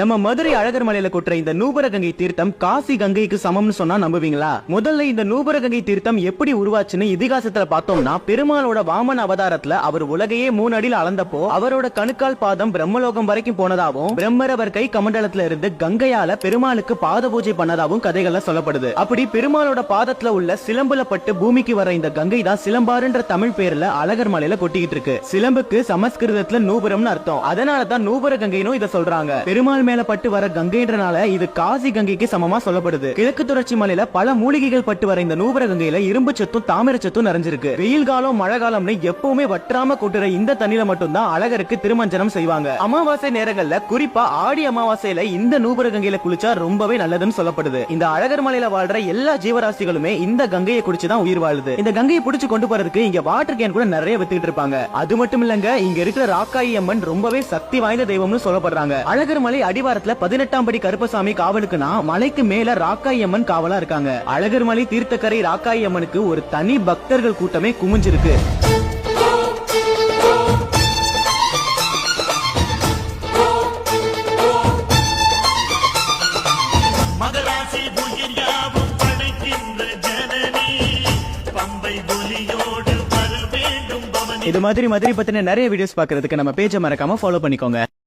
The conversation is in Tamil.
நம்ம மதுரை அழகர் மலையில கொட்டுற இந்த நூபரகங்கை தீர்த்தம் காசி கங்கைக்கு சமம்னு சொன்னா நம்புவீங்களா? முதல்ல இந்த நூபரகங்கை தீர்த்தம் எப்படி உருவாச்சுன்னு இதிகாசத்துல பார்த்தோம்னா பெருமாளோட வாமன் அவதாரத்துல அவர் உலகையே மூணு அடியில் அளந்தப்போ அவரோட கணுக்கால் பாதம் பிரம்மலோகம் வரைக்கும் போனதாகவும் பிரம்மரவர் கை கமண்டலத்துல இருந்து கங்கையால பெருமாளுக்கு பாத பூஜை பண்ணதாகவும் கதைகள்ல சொல்லப்படுது. அப்படி பெருமாளோட பாதத்துல உள்ள சிலம்புல பட்டு பூமிக்கு வர இந்த கங்கை தான் சிலம்பாருன்ற தமிழ் பேர்ல அழகர் மலையில கொட்டிக்கிட்டு இருக்கு. சிலம்புக்கு சமஸ்கிருதத்துல நூபுரம்னு அர்த்தம். அதனாலதான் நூபர கங்கைன்னு இதை சொல்றாங்க. பெருமாள் கடல் மேல பட்டு வர கங்கைன்றனால இது காசி கங்கைக்கு சமமா சொல்லப்படுது. கிழக்கு தொடர்ச்சி மலையில பல மூலிகைகள் பட்டு வர இந்த நூபர கங்கையில இரும்பு சத்தும் தாமிர சத்தும் நிறைஞ்சிருக்கு. வெயில் காலம் மழை காலம்னு எப்பவுமே வற்றாம கொட்டுற இந்த தண்ணியில மட்டும்தான் அழகருக்கு திருமஞ்சனம் செய்வாங்க. அமாவாசை நேரங்கள்ல குறிப்பா ஆடி அமாவாசையில இந்த நூபர கங்கையில குளிச்சா ரொம்பவே நல்லதுன்னு சொல்லப்படுது. இந்த அழகர் மலையில வாழ்ற எல்லா ஜீவராசிகளுமே இந்த கங்கையை குடிச்சுதான் உயிர் வாழுது. இந்த கங்கையை புடிச்சு கொண்டு போறதுக்கு இங்க வாட்டர் கேன் கூட நிறைய வித்துக்கிட்டு இருப்பாங்க. அது மட்டும் இல்லங்க இங்க இருக்கிற ராக்காயி அம்மன் ரொம்பவே சக்தி வாய்ந்த தெய்வம்னு சொல்லப்படுறாங்க. அழகர் மலை அடிவாரத்துல பதினெட்டாம் படி கருப்பசாமி காவலுக்குனா மலைக்கு மேல ராக்காயி அம்மன் காவலா இருக்காங்க. அழகர் மலை தீர்த்தக்கரை ராக்காயி அம்மனுக்கு ஒரு தனி பக்தர்கள் கூட்டமே குமிஞ்சிருக்கு. இது மாதிரி மதுரை பத்தின நிறைய வீடியோஸ் பாக்குறதுக்கு நம்ம பேஜை மறக்காம ஃபாலோ பண்ணிக்கோங்க.